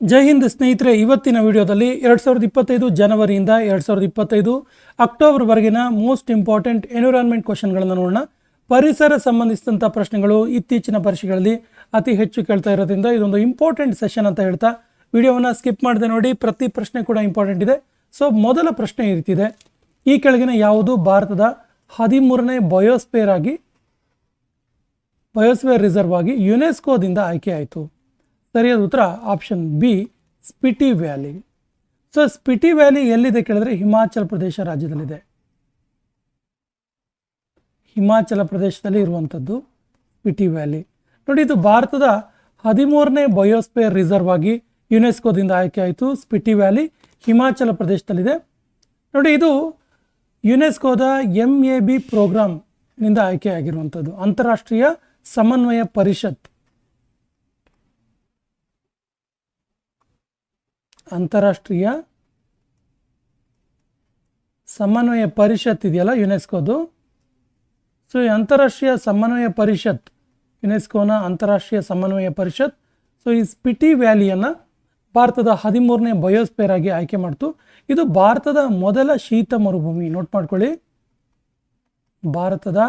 ಜೈ ಹಿಂದ್ ಸ್ನೇಹಿತರೆ, ಇವತ್ತಿನ ವಿಡಿಯೋದಲ್ಲಿ ಎರಡು ಸಾವಿರದ ಇಪ್ಪತ್ತೈದು ಜನವರಿಯಿಂದ ಎರಡು ಸಾವಿರದ ಇಪ್ಪತ್ತೈದು ಅಕ್ಟೋಬರ್ವರೆಗಿನ ಮೋಸ್ಟ್ ಇಂಪಾರ್ಟೆಂಟ್ ಎನ್ವಿರಾನ್ಮೆಂಟ್ ಕ್ವಶನ್ಗಳನ್ನು ನೋಡೋಣ. ಪರಿಸರ ಸಂಬಂಧಿಸಿದಂಥ ಪ್ರಶ್ನೆಗಳು ಇತ್ತೀಚಿನ ಪರೀಕ್ಷೆಗಳಲ್ಲಿ ಅತಿ ಹೆಚ್ಚು ಕೇಳ್ತಾ ಇರೋದ್ರಿಂದ ಇದೊಂದು ಇಂಪಾರ್ಟೆಂಟ್ ಸೆಷನ್ ಅಂತ ಹೇಳ್ತಾ ವಿಡಿಯೋವನ್ನು ಸ್ಕಿಪ್ ಮಾಡದೆ ನೋಡಿ, ಪ್ರತಿ ಪ್ರಶ್ನೆ ಕೂಡ ಇಂಪಾರ್ಟೆಂಟ್ ಇದೆ. ಸೊ, ಮೊದಲ ಪ್ರಶ್ನೆ ಈ ರೀತಿ ಇದೆ. ಈ ಕೆಳಗಿನ ಯಾವುದು ಭಾರತದ ಹದಿಮೂರನೇ ಬಯೋಸ್ಪೇರ್ ಆಗಿ ಬಯೋಸ್ಫೇರ್ ರಿಸರ್ವ್ ಆಗಿ ಯುನೆಸ್ಕೋದಿಂದ ಆಯ್ಕೆ ಆಯಿತು. ಸರಿಯಾದ ಉತ್ತರ option B Spiti valley so Spiti valley ಎಲ್ಲಿದೆ ಕೇಳಿದ್ರೆ ಹಿಮಾಚಲ ಪ್ರದೇಶ ರಾಜ್ಯದಲ್ಲಿದೆ. ಹಿಮಾಚಲ ಪ್ರದೇಶದಲ್ಲಿ ಇರುವಂಥದ್ದು ಸ್ಪಿಟಿ ವ್ಯಾಲಿ ನೋಡಿ, ಇದು ಭಾರತದ ಹದಿಮೂರನೇ ಬಯೋಸ್ಪೇರ್ ರಿಸರ್ವ್ ಆಗಿ ಯುನೆಸ್ಕೋದಿಂದ ಆಯ್ಕೆ ಆಯಿತು. ಸ್ಪಿಟಿ ವ್ಯಾಲಿ ಹಿಮಾಚಲ ಪ್ರದೇಶದಲ್ಲಿದೆ. ನೋಡಿ, ಇದು ಯುನೆಸ್ಕೋದ ಎಂ ಎ ಬಿ ಪ್ರೋಗ್ರಾಮ್ನಿಂದ ಆಯ್ಕೆಯಾಗಿರುವಂಥದ್ದು ಅಂತಾರಾಷ್ಟ್ರೀಯ ಸಮನ್ವಯ ಪರಿಷತ್. ಅಂತಾರಾಷ್ಟ್ರೀಯ ಸಮನ್ವಯ ಪರಿಷತ್ ಇದೆಯಲ್ಲ ಯುನೆಸ್ಕೋದು? ಸೊ ಈ ಅಂತಾರಾಷ್ಟ್ರೀಯ ಸಮನ್ವಯ ಪರಿಷತ್, ಯುನೆಸ್ಕೋನ ಅಂತಾರಾಷ್ಟ್ರೀಯ ಸಮನ್ವಯ ಪರಿಷತ್ ಸೊ ಈ ಸ್ಪಿಟಿ ವ್ಯಾಲಿಯನ್ನು ಭಾರತದ ಹದಿಮೂರನೇ ಬಯೋಸ್ಪೇರ್ ಆಗಿ ಆಯ್ಕೆ ಮಾಡ್ತು. ಇದು ಭಾರತದ ಮೊದಲ ಶೀತ ಮರುಭೂಮಿ. ನೋಟ್ ಮಾಡ್ಕೊಳ್ಳಿ. ಭಾರತದ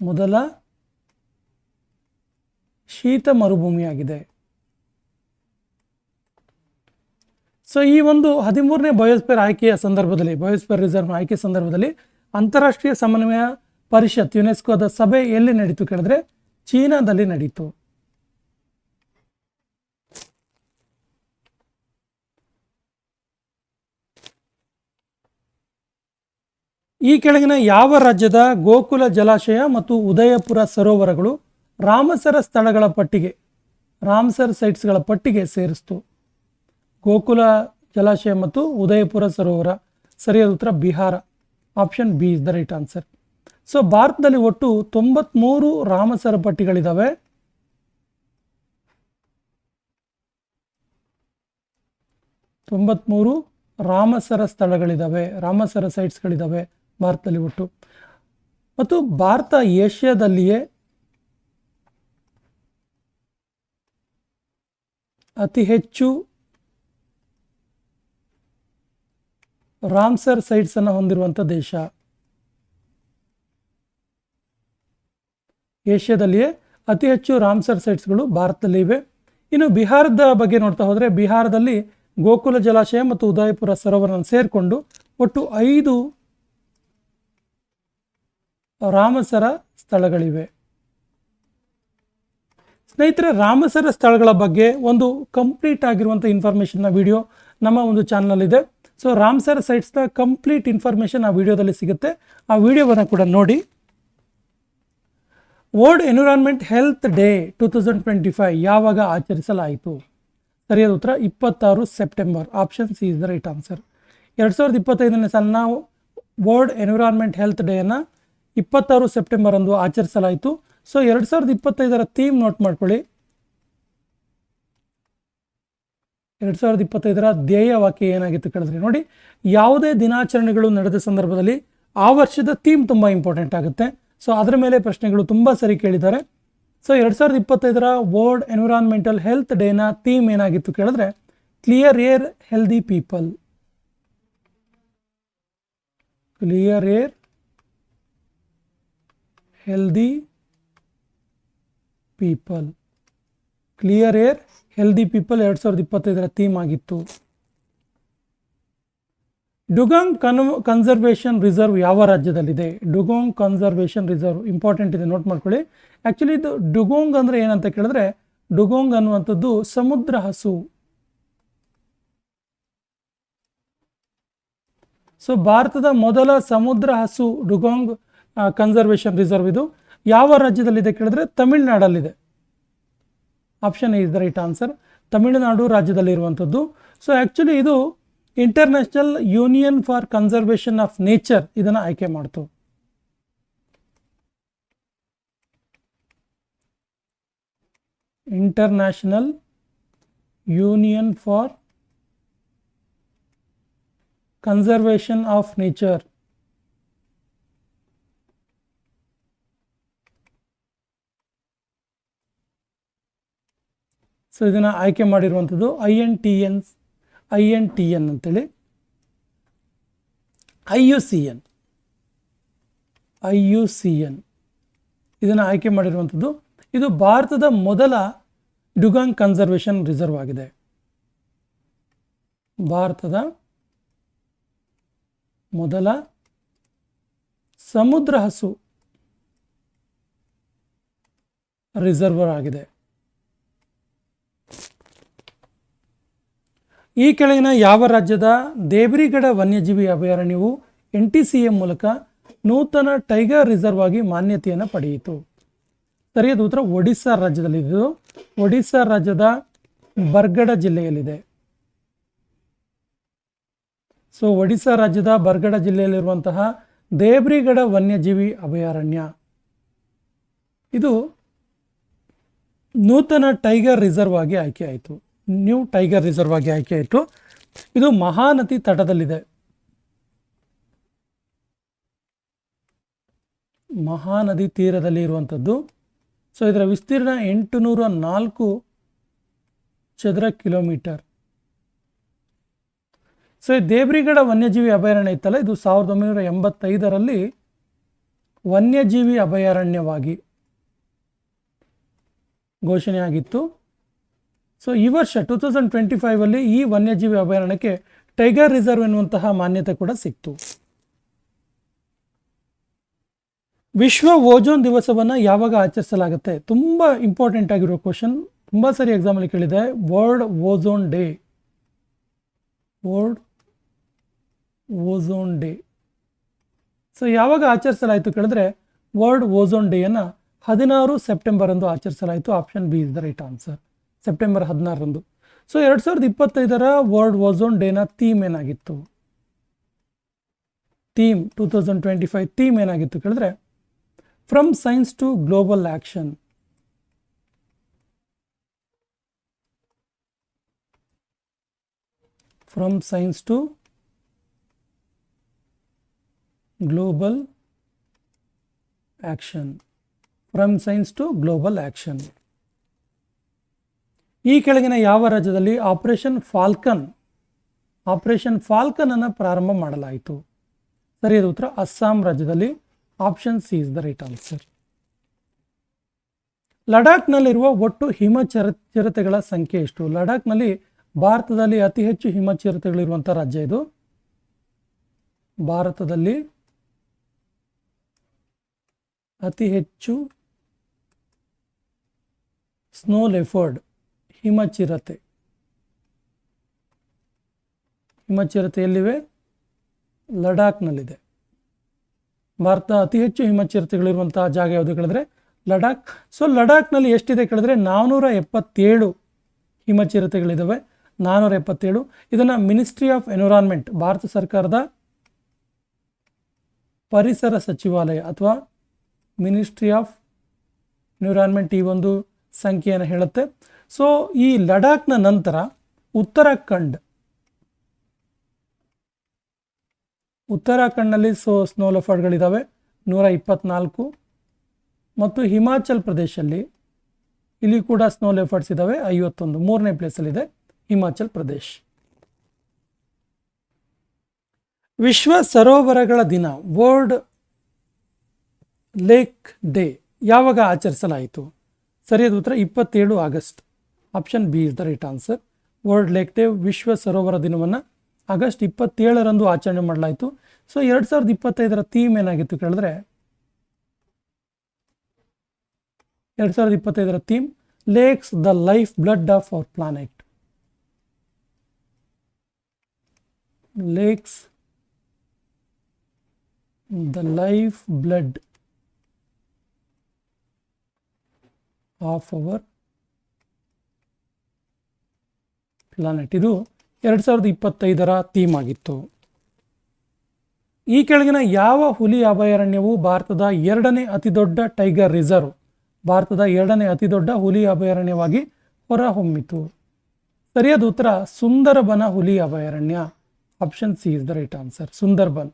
ಮೊದಲ ಶೀತ ಮರುಭೂಮಿಯಾಗಿದೆ. ಸೊ ಈ ಒಂದು ಹದಿಮೂರನೇ ಬಯೋಸ್ಪೇರ್ ಆಯ್ಕೆಯ ಸಂದರ್ಭದಲ್ಲಿ ಬಯೋಸ್ಪೇರ್ ರಿಸರ್ವ್ ಆಯ್ಕೆ ಸಂದರ್ಭದಲ್ಲಿ ಅಂತಾರಾಷ್ಟ್ರೀಯ ಸಮನ್ವಯ ಪರಿಷತ್ ಯುನೆಸ್ಕೋದ ಸಭೆ ಎಲ್ಲಿ ನಡೀತು ಕೇಳಿದ್ರೆ ಚೀನಾದಲ್ಲಿ ನಡೀತು. ಈ ಕೆಳಗಿನ ಯಾವ ರಾಜ್ಯದ ಗೋಕುಲ ಜಲಾಶಯ ಮತ್ತು ಉದಯಪುರ ಸರೋವರಗಳು ರಾಮಸರ ಸ್ಥಳಗಳ ಪಟ್ಟಿಗೆ, ರಾಮಸರ್ ಸೈಟ್ಸ್ಗಳ ಪಟ್ಟಿಗೆ ಸೇರಿಸ್ತು. ಗೋಕುಲ, ಜಲಾಶಯ ಮತ್ತು ಉದಯಪುರ ಸರೋವರ. ಸರಿಯಾದ ಉತ್ತರ Bihar. Option B is the right answer so ಭಾರತದಲ್ಲಿ ಒಟ್ಟು ತೊಂಬತ್ಮೂರು ರಾಮಸರ ಪಟ್ಟಿಗಳಿದ್ದಾವೆ ತೊಂಬತ್ಮೂರು ರಾಮಸರ ಸ್ಥಳಗಳಿದ್ದಾವೆ ರಾಮಸರ ಸೈಟ್ಸ್ಗಳಿದ್ದಾವೆ ಭಾರತದಲ್ಲಿ ಒಟ್ಟು. ಮತ್ತು ಭಾರತ ಏಷ್ಯಾದಲ್ಲಿಯೇ ಅತಿ ಹೆಚ್ಚು ರಾಮ್ಸರ್ ಸೈಟ್ಸ್ ಅನ್ನು ಹೊಂದಿರುವಂಥ ದೇಶ. ಏಷ್ಯಾದಲ್ಲಿಯೇ ಅತಿ ಹೆಚ್ಚು ರಾಮ್ಸರ್ ಸೈಟ್ಸ್ಗಳು ಭಾರತದಲ್ಲಿ ಇವೆ. ಇನ್ನು ಬಿಹಾರದ ಬಗ್ಗೆ ನೋಡ್ತಾ ಹೋದರೆ ಬಿಹಾರದಲ್ಲಿ ಗೋಕುಲ ಜಲಾಶಯ ಮತ್ತು ಉದಯಪುರ ಸರೋವರವನ್ನು ಸೇರಿಕೊಂಡು ಒಟ್ಟು ಐದು ರಾಮಸರ ಸ್ಥಳಗಳಿವೆ. ಸ್ನೇಹಿತರೆ, ರಾಮಸರ ಸ್ಥಳಗಳ ಬಗ್ಗೆ ಒಂದು ಕಂಪ್ಲೀಟ್ ಆಗಿರುವಂಥ ಇನ್ಫಾರ್ಮೇಷನ್ನ ವಿಡಿಯೋ ನಮ್ಮ ಒಂದು ಚಾನಲಲ್ಲಿದೆ ಸೊ ರಾಮ್ಸರ್ ಸೈಟ್ಸ್ನ ಕಂಪ್ಲೀಟ್ ಇನ್ಫಾರ್ಮೇಷನ್ ಆ ವಿಡಿಯೋದಲ್ಲಿ ಸಿಗುತ್ತೆ. ಆ ವಿಡಿಯೋವನ್ನು ಕೂಡ ನೋಡಿ. World environment health day two thousand twenty five ಯಾವಾಗ ಆಚರಿಸಲಾಯಿತು? ಸರಿಯಾದ ಉತ್ತರ ಇಪ್ಪತ್ತಾರು September. Option C is the right answer ಎರಡು ಸಾವಿರದ ಇಪ್ಪತ್ತೈದನೇ ಸಾಲಿನ ವರ್ಲ್ಡ್ ಎನ್ವಿರಾನ್ಮೆಂಟ್ ಹೆಲ್ತ್ ಡೇಯನ್ನು ಇಪ್ಪತ್ತಾರು ಸೆಪ್ಟೆಂಬರ್ ಅಂದು ಆಚರಿಸಲಾಯಿತು. ಸೊ ಎರಡು ಸಾವಿರದ ಇಪ್ಪತ್ತೈದರ ಥೀಮ್ ನೋಟ್ ಮಾಡ್ಕೊಳ್ಳಿ. ಎರಡು ಸಾವಿರದ ಇಪ್ಪತ್ತೈದರ ಧ್ಯೇಯ ವಾಕ್ಯ ಏನಾಗಿತ್ತು ಕೇಳಿದ್ರೆ ನೋಡಿ, ಯಾವುದೇ ದಿನಾಚರಣೆಗಳು ನಡೆದ ಸಂದರ್ಭದಲ್ಲಿ ಆ ವರ್ಷದ ಥೀಮ್ ತುಂಬ ಇಂಪಾರ್ಟೆಂಟ್ ಆಗುತ್ತೆ. ಸೊ ಅದರ ಮೇಲೆ ಪ್ರಶ್ನೆಗಳು ತುಂಬ ಸರಿ ಕೇಳಿದ್ದಾರೆ. ಸೊ ಎರಡು ಸಾವಿರದ ಇಪ್ಪತ್ತೈದರ ವರ್ಲ್ಡ್ ಎನ್ವಿರಾನ್ಮೆಂಟಲ್ ಹೆಲ್ತ್ ಡೇನ ಥೀಮ್ ಏನಾಗಿತ್ತು ಕೇಳಿದ್ರೆ clear air healthy people clear air healthy people clear air healthy people ಎರಡು ಸಾವಿರದ ಇಪ್ಪತ್ತೈದರ ಥೀಮ್ ಆಗಿತ್ತು. ಡುಗಾಂಗ್ ಕನ್ ಕನ್ಸರ್ವೇಷನ್ ರಿಸರ್ವ್ ಯಾವ ರಾಜ್ಯದಲ್ಲಿದೆ? ಡುಗೋಂಗ್ ಕನ್ಸರ್ವೇಷನ್ ರಿಸರ್ವ್ ಇಂಪಾರ್ಟೆಂಟ್ ಇದೆ ನೋಟ್ ಮಾಡ್ಕೊಳ್ಳಿ. ಆ್ಯಕ್ಚುಲಿ ಇದು ಡುಗೋಂಗ್ ಅಂದರೆ ಏನಂತ ಕೇಳಿದ್ರೆ, ಡುಗೋಂಗ್ ಅನ್ನುವಂಥದ್ದು ಸಮುದ್ರ ಹಸು. ಸೊ ಭಾರತದ ಮೊದಲ ಸಮುದ್ರ ಹಸು ಡುಗೋಂಗ್ ಕನ್ಸರ್ವೇಷನ್ ರಿಸರ್ವ್ ಇದು. ಯಾವ ರಾಜ್ಯದಲ್ಲಿದೆ ಕೇಳಿದ್ರೆ? ತಮಿಳುನಾಡಲ್ಲಿದೆ. Option is the right answer Tamil Nadu ರಾಜ್ಯದಲ್ಲಿರುವಂಥದ್ದು so actually ಇದು international union for conservation of nature ಇದನ್ನು ಆಯ್ಕೆ ಮಾಡ್ತು international union for conservation of nature so ಇದನ್ನು ಆಯ್ಕೆ ಮಾಡಿರುವಂಥದ್ದು I N T N I N T N ಅಂತೇಳಿ. I U C N I U C N ಇದನ್ನು ಆಯ್ಕೆ ಮಾಡಿರುವಂಥದ್ದು ಇದು ಭಾರತದ ಮೊದಲ ಡುಗಾಂಗ್ ಕನ್ಸರ್ವೇಷನ್ ರಿಸರ್ವ್ ಆಗಿದೆ. ಭಾರತದ ಮೊದಲ ಸಮುದ್ರ ಹಸು ರಿಸರ್ವರ್ ಆಗಿದೆ. ಈ ಕೆಳಗಿನ ಯಾವ ರಾಜ್ಯದ ದೇಬ್ರಿಗಡ ವನ್ಯಜೀವಿ ಅಭಯಾರಣ್ಯವು ಎನ್ ಟಿ ಸಿ ಎ ಮೂಲಕ ನೂತನ ಟೈಗರ್ ರಿಸರ್ವ್ ಆಗಿ ಮಾನ್ಯತೆಯನ್ನು ಪಡೆಯಿತು. ಸರಿಯಾದ ಉತ್ತರ ಒಡಿಸ್ಸಾ ರಾಜ್ಯದಲ್ಲಿದ್ದು, ಒಡಿಸ್ಸಾ ರಾಜ್ಯದ ಬರ್ಗಡ ಜಿಲ್ಲೆಯಲ್ಲಿದೆ. ಸೊ ಒಡಿಸ್ಸಾ ರಾಜ್ಯದ ಬರ್ಗಡ ಜಿಲ್ಲೆಯಲ್ಲಿರುವಂತಹ ದೇಬ್ರಿಗಡ ವನ್ಯಜೀವಿ ಅಭಯಾರಣ್ಯ. ಇದು ನೂತನ ಟೈಗರ್ ರಿಸರ್ವ್ ಆಗಿ ಆಯ್ಕೆ ಆಯಿತು. ನ್ಯೂ ಟೈಗರ್ ರಿಸರ್ವ್ ಆಗಿ ಆಯ್ಕೆಯಾಯಿತು ಇದು ಮಹಾನದಿ ತಟದಲ್ಲಿದೆ. ಮಹಾನದಿ ತೀರದಲ್ಲಿ ಇರುವಂಥದ್ದು. ಸೊ ಇದರ ವಿಸ್ತೀರ್ಣ ಎಂಟುನೂರ ನಾಲ್ಕು ಚದರ ಕಿಲೋಮೀಟರ್. ಸೊ ಈ ದೇಬ್ರಿಗಡ ವನ್ಯಜೀವಿ ಅಭಯಾರಣ್ಯ ಇತ್ತಲ್ಲ, ಇದು ಸಾವಿರದ ಒಂಬೈನೂರ ಎಂಬತ್ತೈದರಲ್ಲಿ ವನ್ಯಜೀವಿ ಅಭಯಾರಣ್ಯವಾಗಿ ಘೋಷಣೆಯಾಗಿತ್ತು. ಸೊ ಈ ವರ್ಷ ಟೂ ತೌಸಂಡ್ ಟ್ವೆಂಟಿ ಫೈವಲ್ಲಿ ಈ ವನ್ಯಜೀವಿ ಅಭಯಾರಣ್ಯಕ್ಕೆ ಟೈಗರ್ ರಿಸರ್ವ್ ಎನ್ನುವಂತಹ ಮಾನ್ಯತೆ ಕೂಡ ಸಿಕ್ತು. ವಿಶ್ವ ಓಜೋನ್ ದಿವಸವನ್ನು ಯಾವಾಗ ಆಚರಿಸಲಾಗುತ್ತೆ? ತುಂಬ ಇಂಪಾರ್ಟೆಂಟ್ ಆಗಿರೋ ಕ್ವಶನ್ ತುಂಬ ಸರಿ ಎಕ್ಸಾಮಲ್ಲಿ ಕೇಳಿದೆ. World ozone day world ozone day so ಯಾವಾಗ ಆಚರಿಸಲಾಯಿತು ಕೇಳಿದ್ರೆ ವರ್ಲ್ಡ್ ಓಝೋನ್ ಡೇಯನ್ನು ಹದಿನಾರು ಸೆಪ್ಟೆಂಬರ್ ಅಂದು ಆಚರಿಸಲಾಯಿತು. Option B is the right answer September ಹದಿನಾರರಂದು. ಸೊ ಎರಡು ಸಾವಿರದ ಇಪ್ಪತ್ತೈದರ ವರ್ಲ್ಡ್ ಓಝೋನ್ ಡೇನ ಥೀಮ್ ಏನಾಗಿತ್ತು? Theme two thousand twenty five theme ಏನಾಗಿತ್ತು ಕೇಳಿದ್ರೆ from science to global action from science to global action from science to global action ಈ ಕೆಳಗಿನ ಯಾವ ರಾಜ್ಯದಲ್ಲಿ ಆಪರೇಷನ್ ಫಾಲ್ಕನ್ ಆಪರೇಷನ್ ಫಾಲ್ಕನ್ ಅನ್ನು ಪ್ರಾರಂಭ ಮಾಡಲಾಯಿತು? ಸರಿಯಾದ ಉತ್ತರ. ಅಸ್ಸಾಂ ರಾಜ್ಯದಲ್ಲಿ option C is the right answer. ಲಡಾಖ್ನಲ್ಲಿರುವ ಒಟ್ಟು ಹಿಮ ಚಿರ ಚಿರತೆಗಳ ಸಂಖ್ಯೆ ಎಷ್ಟು? ಲಡಾಖ್ನಲ್ಲಿ ಭಾರತದಲ್ಲಿ ಅತಿ ಹೆಚ್ಚು ಹಿಮ ಚಿರತೆಗಳಿರುವಂಥ ರಾಜ್ಯ ಇದು. ಭಾರತದಲ್ಲಿ ಅತಿ ಹೆಚ್ಚು ಸ್ನೋ ಲೆಫರ್ಡ್ ಹಿಮಚಿರತೆ. ಹಿಮಚಿರತೆ ಎಲ್ಲಿವೆ? ಲಡಾಖ್ನಲ್ಲಿದೆ. ಭಾರತ ಅತಿ ಹೆಚ್ಚು ಹಿಮಚಿರತೆಗಳಿರುವಂತಹ ಜಾಗ ಯಾವುದು ಕೇಳಿದ್ರೆ ಲಡಾಖ್. ಸೊ ಲಡಾಖ್ನಲ್ಲಿ ಎಷ್ಟಿದೆ ಕೇಳಿದ್ರೆ ನಾನ್ನೂರ ಎಪ್ಪತ್ತೇಳು ಹಿಮಚಿರತೆಗಳಿದ್ದಾವೆ ನಾನ್ನೂರ ಎಪ್ಪತ್ತೇಳು ಇದನ್ನು ಮಿನಿಸ್ಟ್ರಿ ಆಫ್ ಎನ್ವಿರಾನ್ಮೆಂಟ್ ಭಾರತ ಸರ್ಕಾರದ ಪರಿಸರ ಸಚಿವಾಲಯ ಅಥವಾ ಮಿನಿಸ್ಟ್ರಿ ಆಫ್ ಎನ್ವಿರಾನ್ಮೆಂಟ್ ಈ ಒಂದು ಸಂಖ್ಯೆಯನ್ನು ಹೇಳುತ್ತೆ. ಸೊ ಈ ಲಡಾಖ್ನ ನಂತರ ಉತ್ತರಾಖಂಡ್. ಉತ್ತರಾಖಂಡ್ನಲ್ಲಿ ಸೊ ಸ್ನೋ ಲೆಫರ್ಡ್ಗಳಿದ್ದಾವೆ ನೂರ ಇಪ್ಪತ್ನಾಲ್ಕು ಮತ್ತು ಹಿಮಾಚಲ್ ಪ್ರದೇಶಲ್ಲಿ ಇಲ್ಲಿ ಕೂಡ ಸ್ನೋ ಲೆಫರ್ಡ್ಸ್ ಇದ್ದಾವೆ ಐವತ್ತೊಂದು. ಮೂರನೇ ಪ್ಲೇಸಲ್ಲಿದೆ ಹಿಮಾಚಲ್ ಪ್ರದೇಶ್. ವಿಶ್ವ ಸರೋವರಗಳ ದಿನ ವರ್ಲ್ಡ್ ಲೇಕ್ ಡೇ ಯಾವಾಗ ಆಚರಿಸಲಾಯಿತು? ಸರಿಯಾದ ಉತ್ತರ, ಇಪ್ಪತ್ತೇಳು August. Option B is the right answer world lake day ವಿಶ್ವ ಸರೋವರ ದಿನವನ್ನು ಆಗಸ್ಟ್ ಇಪ್ಪತ್ತೇಳರಂದು ಆಚರಣೆ ಮಾಡಲಾಯಿತು. ಸೊ ಎರಡು ಸಾವಿರದ ಇಪ್ಪತ್ತೈದರ ಥೀಮ್ ಏನಾಗಿತ್ತು ಕೇಳಿದ್ರೆ, ಎರಡು ಸಾವಿರದ ಇಪ್ಪತ್ತೈದರ theme lakes the life blood of our planet lakes the life blood of our planet ಇದು ಎರಡು ಸಾವಿರದ ಇಪ್ಪತ್ತೈದರ ಥೀಮ್ ಆಗಿತ್ತು. ಈ ಕೆಳಗಿನ ಯಾವ ಹುಲಿ ಅಭಯಾರಣ್ಯವು ಭಾರತದ ಎರಡನೇ ಅತಿದೊಡ್ಡ ಟೈಗರ್ ರಿಸರ್ವ್ ಭಾರತದ ಎರಡನೇ ಅತಿದೊಡ್ಡ ಹುಲಿ ಅಭಯಾರಣ್ಯವಾಗಿ ಹೊರಹೊಮ್ಮಿತು. ಸರಿಯಾದ ಉತ್ತರ, ಸುಂದರಬನ ಹುಲಿ ಅಭಯಾರಣ್ಯ. Option C is the right answer Sundarban.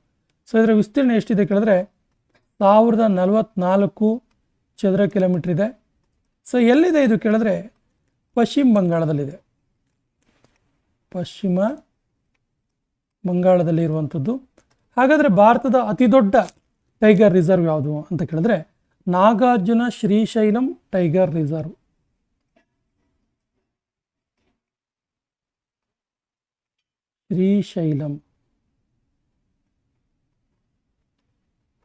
So ಇದರ ವಿಸ್ತೀರ್ಣ ಎಷ್ಟಿದೆ ಕೇಳಿದ್ರೆ, ಸಾವಿರದ ನಲವತ್ನಾಲ್ಕು ಚದರ ಕಿಲೋಮೀಟ್ರ್ ಇದೆ. ಸೊ ಎಲ್ಲಿದೆ ಇದು ಕೇಳಿದ್ರೆ, ಪಶ್ಚಿಮ ಬಂಗಾಳದಲ್ಲಿದೆ. ಪಶ್ಚಿಮ ಬಂಗಾಳದಲ್ಲಿ ಇರುವಂಥದ್ದು. ಹಾಗಾದರೆ ಭಾರತದ ಅತಿ ದೊಡ್ಡ ಟೈಗರ್ ರಿಸರ್ವ್ ಯಾವುದು ಅಂತ ಕೇಳಿದ್ರೆ ನಾಗಾರ್ಜುನ ಶ್ರೀಶೈಲಂ ಟೈಗರ್ ರಿಸರ್ವ್. ಶ್ರೀಶೈಲಂ.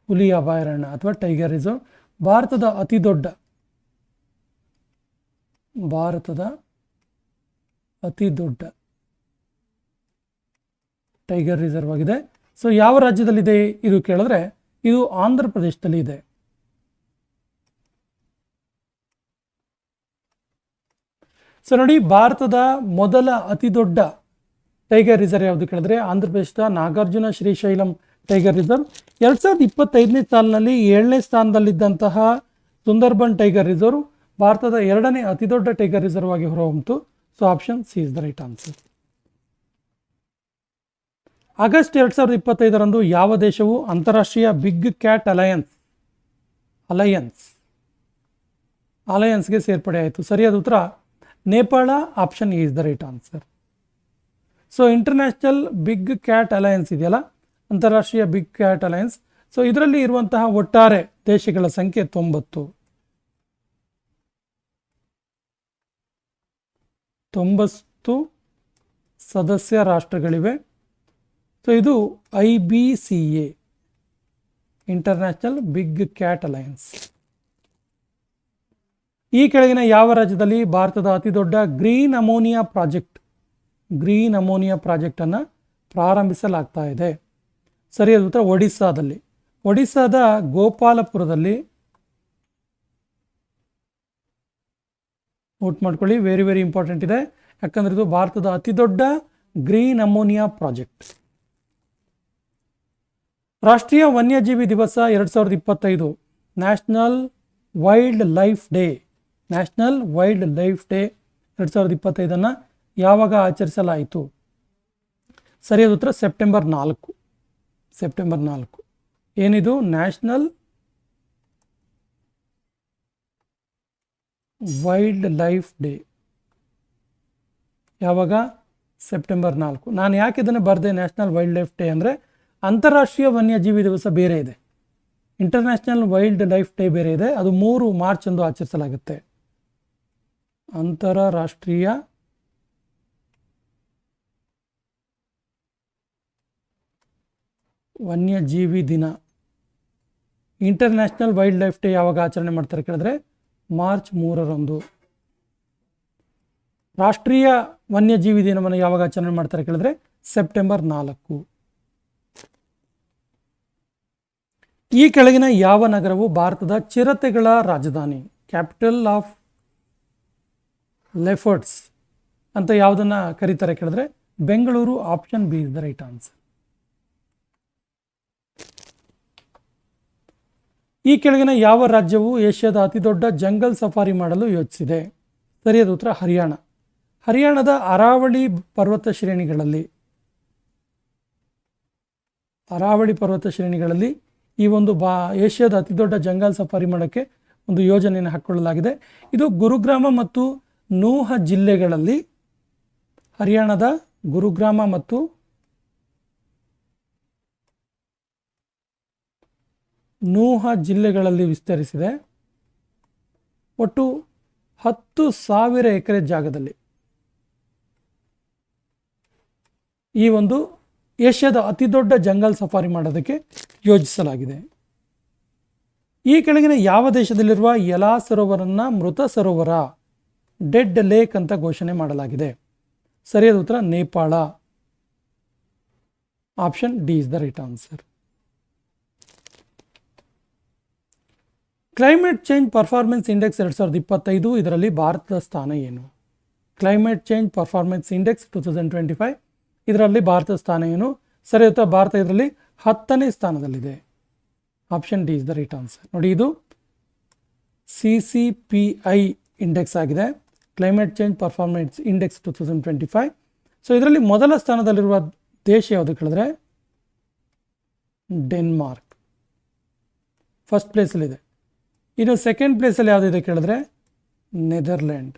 ಹುಲಿ ಅಭಯಾರಣ್ಯ ಅಥವಾ ಟೈಗರ್ ರಿಸರ್ವ್. ಭಾರತದ ಅತಿ ದೊಡ್ಡ, ಭಾರತದ ಅತಿ ದೊಡ್ಡ ಟೈಗರ್ ರಿಸರ್ವ್ ಆಗಿದೆ. ಸೊ ಯಾವ ರಾಜ್ಯದಲ್ಲಿದೆ ಇದು ಕೇಳಿದ್ರೆ, ಇದು ಆಂಧ್ರ ಪ್ರದೇಶದಲ್ಲಿ ಇದೆ. ಸೊ ನೋಡಿ, ಭಾರತದ ಮೊದಲ ಅತಿ ದೊಡ್ಡ ಟೈಗರ್ ರಿಸರ್ವ್ ಯಾವುದು ಕೇಳಿದ್ರೆ, ಆಂಧ್ರ ಪ್ರದೇಶದ ನಾಗಾರ್ಜುನ ಶ್ರೀಶೈಲಂ ಟೈಗರ್ ರಿಸರ್ವ್. ಎರಡು ಸಾವಿರದ ಇಪ್ಪತ್ತೈದನೇ ಸಾಲಿನಲ್ಲಿ ಏಳನೇ ಸ್ಥಾನದಲ್ಲಿದ್ದಂತಹ ಸುಂದರ್ಬನ್ ಟೈಗರ್ ರಿಸರ್ವ್ ಭಾರತದ ಎರಡನೇ ಅತಿದೊಡ್ಡ ಟೈಗರ್ ರಿಸರ್ವ್ ಆಗಿ ಹೊರಹೊಮ್ಮಿತು so option C is the right answer August ಎರಡು ಸಾವಿರದ ಇಪ್ಪತ್ತೈದರಂದು ಯಾವ ದೇಶವು ಅಂತಾರಾಷ್ಟ್ರೀಯ ಬಿಗ್ ಕ್ಯಾಟ್ ಅಲಯನ್ಸ್ ಅಲಯನ್ಸ್, ಅಲಯನ್ಸ್ಗೆ ಸೇರ್ಪಡೆ ಆಯಿತು? ಸರಿಯಾದ ಉತ್ತರ, Nepal option is the right answer. So international big cat alliance ಇದೆಯಲ್ಲ? ಅಂತಾರಾಷ್ಟ್ರೀಯ ಬಿಗ್ ಕ್ಯಾಟ್ ಅಲಯನ್ಸ್. ಸೊ ಇದರಲ್ಲಿ ಇರುವಂತಹ ಒಟ್ಟಾರೆ ದೇಶಗಳ ಸಂಖ್ಯೆ ತೊಂಬತ್ತು. ತೊಂಬತ್ತು ಸದಸ್ಯ ರಾಷ್ಟ್ರಗಳಿವೆ. ಸೊ ಇದು I B C A international big cat alliance ಈ ಕೆಳಗಿನ ಯಾವ ರಾಜ್ಯದಲ್ಲಿ ಭಾರತದ ಅತಿ ದೊಡ್ಡ green ammonia project green ammonia ಪ್ರಾಜೆಕ್ಟನ್ನು ಪ್ರಾರಂಭಿಸಲಾಗ್ತಾ ಇದೆ? ಸರಿಯಾದ ಉತ್ತರ ಒಡಿಸ್ಸಾದಲ್ಲಿ. ಒಡಿಸ್ಸಾದ ಗೋಪಾಲಪುರದಲ್ಲಿ ನೋಟ್ ಮಾಡ್ಕೊಳ್ಳಿ ವೆರಿ ವೆರಿ ಇಂಪಾರ್ಟೆಂಟ್ ಇದೆ. ಯಾಕಂದ್ರೆ ಇದು ಭಾರತದ ಅತಿ ದೊಡ್ಡ ಗ್ರೀನ್ ಅಮೋನಿಯಾ ಪ್ರಾಜೆಕ್ಟ್ ರಾಷ್ಟ್ರೀಯ ವನ್ಯಜೀವಿ ದಿವಸ ಎರಡು ಸಾವಿರದ ಇಪ್ಪತ್ತೈದು. National wildlife day national wildlife day ಎರಡು ಸಾವಿರದ ಇಪ್ಪತ್ತೈದನ್ನು ಯಾವಾಗ ಆಚರಿಸಲಾಯಿತು? ಸರಿಯಾದ ಉತ್ತರ ಸೆಪ್ಟೆಂಬರ್ ನಾಲ್ಕು. ಸೆಪ್ಟೆಂಬರ್ ನಾಲ್ಕು. ಏನಿದು? ನ್ಯಾಷನಲ್ ವೈಲ್ಡ್ ಲೈಫ್ ಡೇ ಯಾವಾಗ? ಸೆಪ್ಟೆಂಬರ್ ನಾಲ್ಕು. ನಾನು ಯಾಕೆ ಇದನ್ನು ಬರೆದೆ ನ್ಯಾಷನಲ್ ವೈಲ್ಡ್ ಲೈಫ್ ಡೇ ಅಂದರೆ ಅಂತಾರಾಷ್ಟ್ರೀಯ ವನ್ಯಜೀವಿ ದಿವಸ ಬೇರೆ ಇದೆ. ಇಂಟರ್ನ್ಯಾಷನಲ್ ವೈಲ್ಡ್ ಲೈಫ್ ಡೇ ಬೇರೆ ಇದೆ. ಅದು ಮೂರು ಮಾರ್ಚ್ ಎಂದು ಆಚರಿಸಲಾಗುತ್ತೆ. ಅಂತಾರಾಷ್ಟ್ರೀಯ ವನ್ಯಜೀವಿ ದಿನ. ಇಂಟರ್ನ್ಯಾಷನಲ್ ವೈಲ್ಡ್ ಲೈಫ್ ಡೇ ಯಾವಾಗ ಆಚರಣೆ ಮಾಡ್ತಾರೆ ಕೇಳಿದ್ರೆ ಮಾರ್ಚ್ ಮೂರರಂದು. ರಾಷ್ಟ್ರೀಯ ವನ್ಯಜೀವಿ ದಿನವನ್ನು ಯಾವಾಗ ಆಚರಣೆ ಮಾಡ್ತಾರೆ ಕೇಳಿದ್ರೆ ಸೆಪ್ಟೆಂಬರ್ ನಾಲ್ಕು. ಈ ಕೆಳಗಿನ ಯಾವ ನಗರವು ಭಾರತದ ಚಿರತೆಗಳ ರಾಜಧಾನಿ, ಕ್ಯಾಪಿಟಲ್ ಆಫ್ ಲೆಫರ್ಟ್ಸ್ ಅಂತ ಯಾವುದನ್ನು ಕರೀತಾರೆ ಕೇಳಿದ್ರೆ Bengaluru option B is the right answer. ಈ ಕೆಳಗಿನ ಯಾವ ರಾಜ್ಯವು ಏಷ್ಯಾದ ಅತಿದೊಡ್ಡ ಜಂಗಲ್ ಸಫಾರಿ ಮಾಡಲು ಯೋಚಿಸಿದೆ? ಸರಿಯಾದ ಉತ್ತರ ಹರಿಯಾಣ. ಹರಿಯಾಣದ ಅರಾವಳಿ ಪರ್ವತ ಶ್ರೇಣಿಗಳಲ್ಲಿ, ಅರಾವಳಿ ಪರ್ವತ ಶ್ರೇಣಿಗಳಲ್ಲಿ ಈ ಒಂದು ಬಾ, ಏಷ್ಯಾದ ಅತಿದೊಡ್ಡ ಜಂಗಲ್ ಸಫಾರಿ ಮಾಡೋಕ್ಕೆ ಒಂದು ಯೋಜನೆಯನ್ನು ಹಾಕ್ಕೊಳ್ಳಲಾಗಿದೆ. ಇದು ಗುರುಗ್ರಾಮ ಮತ್ತು ನೂಹ ಜಿಲ್ಲೆಗಳಲ್ಲಿ ಹರಿಯಾಣದ ಗುರುಗ್ರಾಮ ಮತ್ತು ನೂಹ ಜಿಲ್ಲೆಗಳಲ್ಲಿ ವಿಸ್ತರಿಸಿದೆ. ಒಟ್ಟು ಹತ್ತು ಸಾವಿರ ಎಕರೆ ಜಾಗದಲ್ಲಿ ಈ ಒಂದು ಏಷ್ಯಾದ ಅತಿದೊಡ್ಡ ಜಂಗಲ್ ಸಫಾರಿ ಮಾಡೋದಕ್ಕೆ ಯೋಜಿಸಲಾಗಿದೆ. ಈ ಕೆಳಗಿನ ಯಾವ ದೇಶದಲ್ಲಿರುವ ಯಲಾ ಸರೋವರನ್ನ ಮೃತ ಸರೋವರ, ಡೆಡ್ ಲೇಕ್ ಅಂತ ಘೋಷಣೆ ಮಾಡಲಾಗಿದೆ. ಸರಿಯಾದ ಉತ್ತರ, Nepal. Option D is the right answer. Climate change performance index ಎರಡು ಸಾವಿರದ ಇಪ್ಪತ್ತೈದು, ಇದರಲ್ಲಿ ಭಾರತದ ಸ್ಥಾನ ಏನು? Climate change performance index two thousand twenty five ಇದರಲ್ಲಿ ಭಾರತದ ಸ್ಥಾನ ಏನು? ಸರಿ ಉತ್ತರ ಭಾರತ ಇದರಲ್ಲಿ ಹತ್ತನೇ ಸ್ಥಾನದಲ್ಲಿದೆ. Option D is the right answer ನೋಡಿ, ಇದು C C P I index ಆಗಿದೆ. Climate change performance index two thousand twenty five so ಇದರಲ್ಲಿ ಮೊದಲ ಸ್ಥಾನದಲ್ಲಿರುವ ದೇಶ ಯಾವುದು ಕೇಳಿದ್ರೆ? ಡೆನ್ಮಾರ್ಕ್. ಫಸ್ಟ್ ಪ್ಲೇಸಲ್ಲಿದೆ ಇನ್ನು ಸೆಕೆಂಡ್ ಪ್ಲೇಸಲ್ಲಿ ಯಾವುದಿದೆ ಕೇಳಿದ್ರೆ? ನೆದರ್ಲ್ಯಾಂಡ್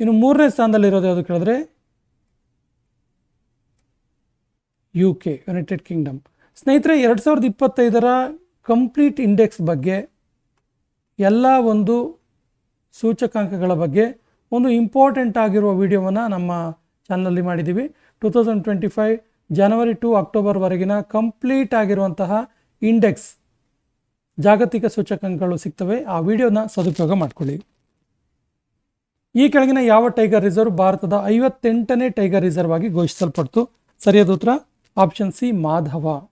ಇನ್ನು ಮೂರನೇ ಸ್ಥಾನದಲ್ಲಿರೋದು ಯಾವುದು ಕೇಳಿದ್ರೆ? ಯು ಕೆ ಯುನೈಟೆಡ್ ಕಿಂಗ್ಡಮ್ ಸ್ನೇಹಿತರೆ, ಎರಡು ಸಾವಿರದ ಇಪ್ಪತ್ತೈದರ ಕಂಪ್ಲೀಟ್ ಇಂಡೆಕ್ಸ್ ಬಗ್ಗೆ, ಎಲ್ಲ ಒಂದು ಸೂಚಕಾಂಕಗಳ ಬಗ್ಗೆ ಒಂದು ಇಂಪಾರ್ಟೆಂಟ್ ಆಗಿರುವ ವಿಡಿಯೋವನ್ನು ನಮ್ಮ ಚಾನಲಲ್ಲಿ ಮಾಡಿದ್ದೀವಿ two thousand twenty five January to ಅಕ್ಟೋಬರ್ವರೆಗಿನ complete ಆಗಿರುವಂತಹ ಇಂಡೆಕ್ಸ್ ಜಾಗತಿಕ ಸೂಚಕಾಂಕಗಳು ಸಿಗ್ತವೆ. ಆ ವಿಡಿಯೋನ ಸದುಪಯೋಗ ಮಾಡ್ಕೊಳ್ಳಿ. ಈ ಕೆಳಗಿನ ಯಾವ ಟೈಗರ್ ರಿಸರ್ವ್ ಭಾರತದ ಐವತ್ತೆಂಟನೇ ಟೈಗರ್ ರಿಸರ್ವ್ ಆಗಿ ಘೋಷಿಸಲ್ಪಡ್ತು? ಸರಿಯಾದ ಉತ್ತರ, option C, Madhav.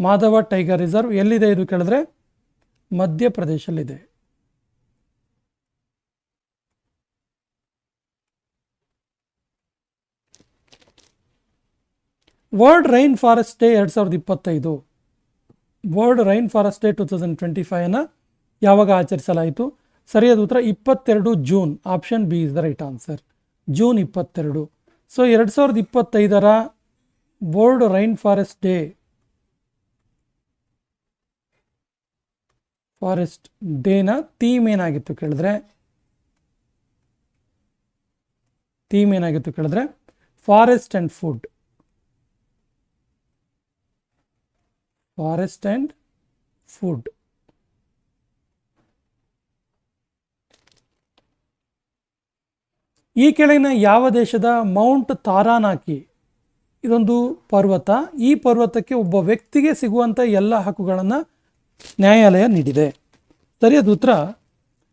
Madhav tiger reserve ಎಲ್ಲಿದೆ ಇದು ಕೇಳಿದ್ರೆ? ಮಧ್ಯಪ್ರದೇಶಲ್ಲಿದೆ. ವರ್ಲ್ಡ್ ರೈನ್ ಫಾರೆಸ್ಟ್ ಡೇ ಎರಡು ಸಾವಿರದ ಇಪ್ಪತ್ತೈದು. World rainforest day two thousand twenty ಯಾವಾಗ ಆಚರಿಸಲಾಯಿತು? ಸರಿಯಾದ ಉತ್ತರ ಇಪ್ಪತ್ತೆರಡು June. Option B is the right answer June ಇಪ್ಪತ್ತೆರಡು. ಸೊ ಎರಡು ಸಾವಿರದ ಇಪ್ಪತ್ತೈದರ world rain forest day forest ಡೇನ ಥೀಮ್ ಏನಾಗಿತ್ತು ಕೇಳಿದ್ರೆ? ಥೀಮ್ ಏನಾಗಿತ್ತು ಕೇಳಿದ್ರೆ? Forest and food forest and food ಈ ಕೆಳಗಿನ ಯಾವ ದೇಶದ ಮೌಂಟ್ ತಾರಾನಾಕಿ? ಇದೊಂದು ಪರ್ವತ. ಈ ಪರ್ವತಕ್ಕೆ ಒಬ್ಬ ವ್ಯಕ್ತಿಗೆ ಸಿಗುವಂಥ ಎಲ್ಲ ಹಕ್ಕುಗಳನ್ನು ನ್ಯಾಯಾಲಯ ನೀಡಿದೆ. ಸರಿಯಾದ ಉತ್ತರ.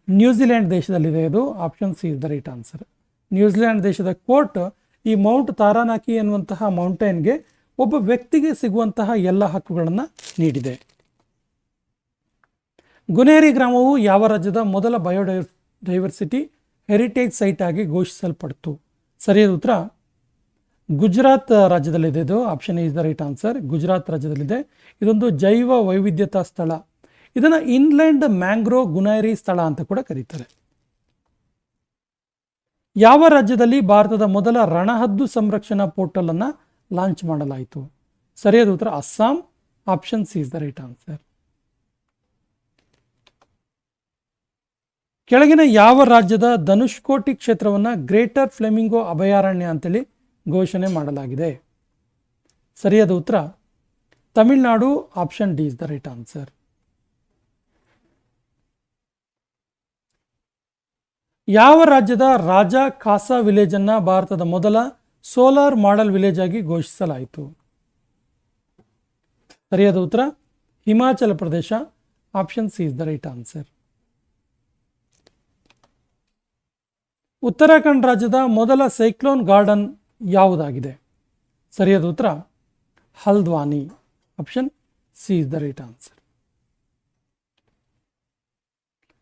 ನ್ಯೂಜಿಲ್ಯಾಂಡ್ ದೇಶದಲ್ಲಿದೆ ಅದು option C is the right answer. New Zealand ದೇಶದ ಕೋರ್ಟ್ ಈ ಮೌಂಟ್ ತಾರಾನಾಕಿ ಎನ್ನುವಂತಹ ಮೌಂಟೇನ್ಗೆ ಒಬ್ಬ ವ್ಯಕ್ತಿಗೆ ಸಿಗುವಂತಹ ಎಲ್ಲ ಹಕ್ಕುಗಳನ್ನು ನೀಡಿದೆ. ಗುನೇರಿ ಗ್ರಾಮವು ಯಾವ ರಾಜ್ಯದ ಮೊದಲ ಬಯೋಡೈ ಡೈವರ್ಸಿಟಿ ಹೆರಿಟೇಜ್ ಸೈಟ್ ಆಗಿ ಘೋಷಿಸಲ್ಪಡ್ತು. ಸರಿಯಾದ ಉತ್ತರ. ಗುಜರಾತ್ ರಾಜ್ಯದಲ್ಲಿದೆ ಇದು. Option is the right answer Gujarat ರಾಜ್ಯದಲ್ಲಿದೆ. ಇದೊಂದು ಜೈವ ವೈವಿಧ್ಯತಾ ಸ್ಥಳ. ಇದನ್ನು ಇನ್ಲ್ಯಾಂಡ್ ಮ್ಯಾಂಗ್ರೋ ಗುನೈರಿ ಸ್ಥಳ ಅಂತ ಕೂಡ ಕರೀತಾರೆ. ಯಾವ ರಾಜ್ಯದಲ್ಲಿ ಭಾರತದ ಮೊದಲ ರಣಹದ್ದು ಸಂರಕ್ಷಣಾ ಪೋರ್ಟಲನ್ನು ಲಾಂಚ್ ಮಾಡಲಾಯಿತು? ಸರಿಯಾದ ಉತ್ತರ. Assam option C is the right answer ಕೆಳಗಿನ ಯಾವ ರಾಜ್ಯದ ಧನುಷ್ಕೋಟಿ ಕ್ಷೇತ್ರವನ್ನು ಗ್ರೇಟರ್ ಫ್ಲೆಮಿಂಗೋ ಅಭಯಾರಣ್ಯ ಅಂತೇಳಿ ಘೋಷಣೆ ಮಾಡಲಾಗಿದೆ? ಸರಿಯಾದ ಉತ್ತರ? Tamil Nadu option D is the right answer. ಯಾವ ರಾಜ್ಯದ ರಾಜ ಖಾಸಾ ವಿಲೇಜ್ ಅನ್ನ ಭಾರತದ ಮೊದಲ ಸೋಲಾರ್ ಮಾಡೆಲ್ ವಿಲೇಜ್ ಆಗಿ ಘೋಷಿಸಲಾಯಿತು? ಸರಿಯಾದ ಉತ್ತರ? Himachal Pradesh, option C is the right answer. Uttarakhand ರಾಜ್ಯದ ಮೊದಲ ಸೈಕ್ಲೋನ್ ಗಾರ್ಡನ್ ಯಾವುದಾಗಿದೆ? ಸರಿಯಾದ ಉತ್ತರ, Haldwani. Option C is the right answer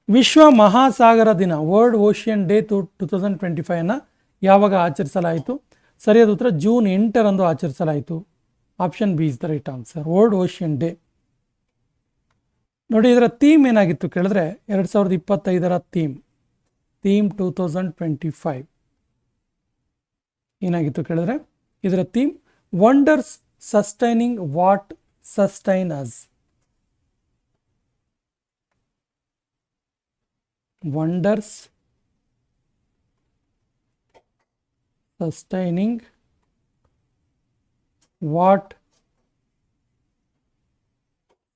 ವಿಶ್ವ ಮಹಾಸಾಗರ ದಿನ world ocean day two two thousand twenty ಫೈವ್ನ ಯಾವಾಗ ಆಚರಿಸಲಾಯಿತು? ಸರಿಯಾದ ಉತ್ತರ ಜೂನ್ ಎಂಟರಂದು ಆಚರಿಸಲಾಯಿತು. Option B is the right answer world ocean day ನೋಡಿ, ಇದರ ಥೀಮ್ ಏನಾಗಿತ್ತು ಕೇಳಿದ್ರೆ, ಎರಡು ಸಾವಿರದ ಇಪ್ಪತ್ತೈದರ theme theme two thousand twenty five ಏನಾಗಿತ್ತು ಕೇಳಿದ್ರೆ, ಇದರ theme wonders sustaining what sustain us wonders sustaining what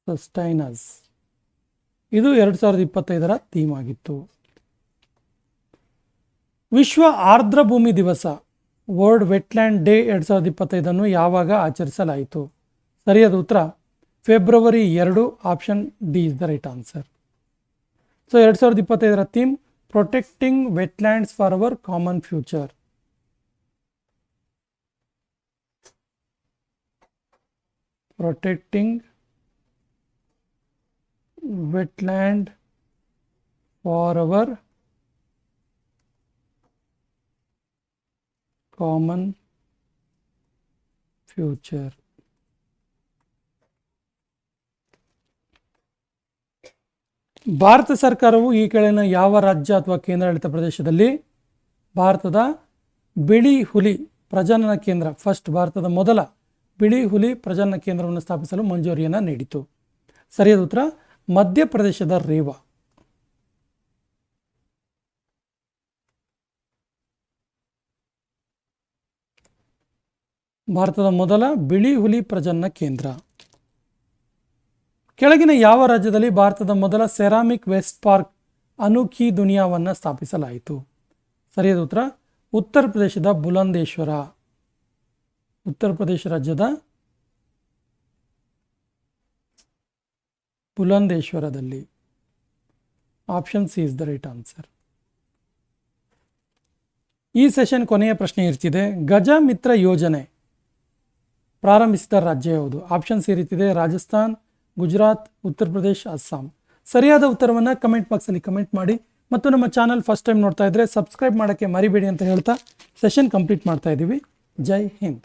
sustain us ಇದು ಎರಡು ಸಾವಿರದ ಇಪ್ಪತ್ತೈದರ ಥೀಮ್ ಆಗಿತ್ತು. ವಿಶ್ವ ಆರ್ದ್ರ ಭೂಮಿ ದಿವಸ ವರ್ಲ್ಡ್ ವೆಟ್ಲ್ಯಾಂಡ್ ಡೇ ಎರಡು ಸಾವಿರದ ಇಪ್ಪತ್ತೈದನ್ನು ಯಾವಾಗ ಆಚರಿಸಲಾಯಿತು? ಸರಿಯಾದ ಉತ್ತರ ಫೆಬ್ರವರಿ ಎರಡು option D is the right answer so ಎರಡು ಸಾವಿರದ ಇಪ್ಪತ್ತೈದರ theme protecting wetlands for our common future protecting wetland for our common future Bharat ಸರ್ಕಾರವು ಈ ಕೆಳಗಿನ ಯಾವ ರಾಜ್ಯ ಅಥವಾ ಕೇಂದ್ರಾಡಳಿತ ಪ್ರದೇಶದಲ್ಲಿ ಭಾರತದ ಬಿಳಿ ಹುಲಿ ಪ್ರಜನನ ಕೇಂದ್ರ ಫಸ್ಟ್ ಭಾರತದ ಮೊದಲ ಬಿಳಿ ಹುಲಿ ಪ್ರಜನನ ಕೇಂದ್ರವನ್ನು ಸ್ಥಾಪಿಸಲು ಮಂಜೂರಿಯನ್ನು ನೀಡಿತು. ಸರಿಯಾದ ಉತ್ತರ ಮಧ್ಯಪ್ರದೇಶದ ರೇವಾ. ಭಾರತದ ಮೊದಲ ಬಿಳಿ ಹುಲಿ ಪ್ರಜನ್ನ ಕೇಂದ್ರ. ಕೆಳಗಿನ ಯಾವ ರಾಜ್ಯದಲ್ಲಿ ಭಾರತದ ಮೊದಲ ಸೆರಾಮಿಕ್ ವೆಸ್ಟ್ ಪಾರ್ಕ್ ಅನುಖಿ ದುನಿಯಾವನ್ನು ಸ್ಥಾಪಿಸಲಾಯಿತು? ಸರಿಯಾದ ಉತ್ತರ ಉತ್ತರ ಪ್ರದೇಶದ ಬುಲಂದೇಶ್ವರ. ಉತ್ತರ ಪ್ರದೇಶ ರಾಜ್ಯದ ಬುಲಂದೇಶ್ವರದಲ್ಲಿ. Option C is the right answer. ಈ ಸೆಷನ್ ಕೊನೆಯ ಪ್ರಶ್ನೆ ಇರ್ತಿದೆ. ಗಜ ಮಿತ್ರ ಯೋಜನೆ ಪ್ರಾರಂಭಿಸಿದ ರಾಜ್ಯ ಯಾವುದು? ಆಪ್ಷನ್ಸ್ ಈ ರೀತಿದೆ, ರಾಜಸ್ಥಾನ್, ಗುಜರಾತ್, ಉತ್ತರ ಪ್ರದೇಶ್, ಅಸ್ಸಾಂ. ಸರಿಯಾದ ಉತ್ತರವನ್ನು ಕಮೆಂಟ್ ಬಾಕ್ಸಲ್ಲಿ ಕಮೆಂಟ್ ಮಾಡಿ ಮತ್ತು ನಮ್ಮ ಚಾನಲ್ ಫಸ್ಟ್ ಟೈಮ್ ನೋಡ್ತಾ ಇದ್ದರೆ ಸಬ್ಸ್ಕ್ರೈಬ್ ಮಾಡೋಕ್ಕೆ ಮರಿಬೇಡಿ ಅಂತ ಹೇಳ್ತಾ ಸೆಷನ್ ಕಂಪ್ಲೀಟ್ ಮಾಡ್ತಾ ಇದ್ದೀವಿ. ಜೈ ಹಿಂದ್.